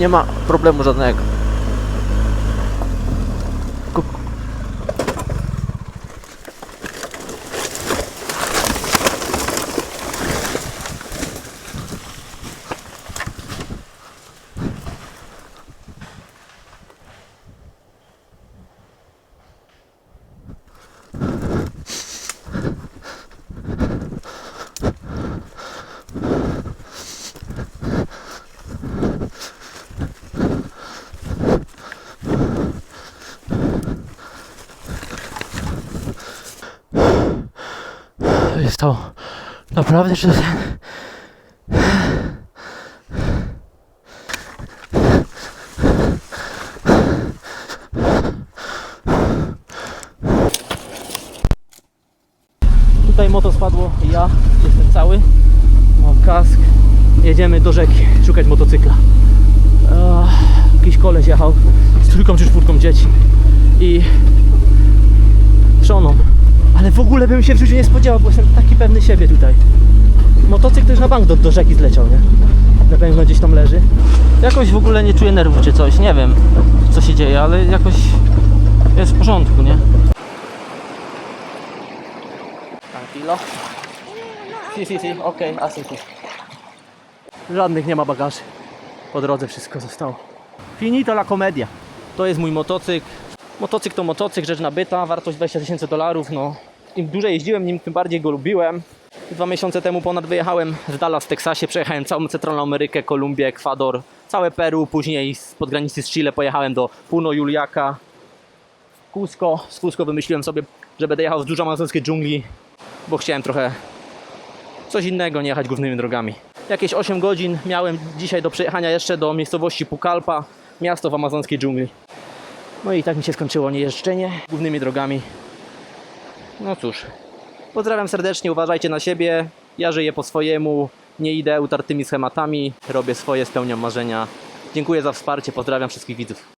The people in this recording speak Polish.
nie ma problemu żadnego. To to naprawdę, że. Tutaj moto spadło ja jestem cały. Mam kask. Jedziemy do rzeki szukać motocykla. Ech, jakiś koleś jechał z trójką czy czwórką dzieci i ogóle bym się w życiu nie spodziewał, bo jestem taki pewny siebie tutaj. Motocykl to już na bank do, do rzeki zleciał, nie? Na pewno gdzieś tam leży. Jakoś w ogóle nie czuję nerwów czy coś, nie wiem co się dzieje, ale jakoś jest w porządku, nie? Tranquilo. Si, si, si, okej, okay, si. Żadnych nie ma bagaży. Po drodze wszystko zostało. Finito la comedia. To jest mój motocykl. Motocykl to motocykl, rzecz nabyta, wartość 20 tysięcy dolarów. No, im dłużej jeździłem, nim tym bardziej go lubiłem. Dwa miesiące temu ponad wyjechałem w Dallas, w Teksasie, przejechałem całą centralną Amerykę, Kolumbię, Ekwador, całe Peru, później spod granicy z Chile pojechałem do Puno Juliaca, Cusco. Z Cusco wymyśliłem sobie, że będę jechał wzdłuż amazonskiej dżungli, bo chciałem trochę coś innego, nie jechać głównymi drogami. Jakieś 8 godzin miałem dzisiaj do przejechania jeszcze do miejscowości Pucallpa, miasto w amazonskiej dżungli. No i tak mi się skończyło niejeżdżenie głównymi drogami. No cóż, pozdrawiam serdecznie, uważajcie na siebie. Ja żyję po swojemu, nie idę utartymi schematami, robię swoje, spełniam marzenia. Dziękuję za wsparcie, pozdrawiam wszystkich widzów.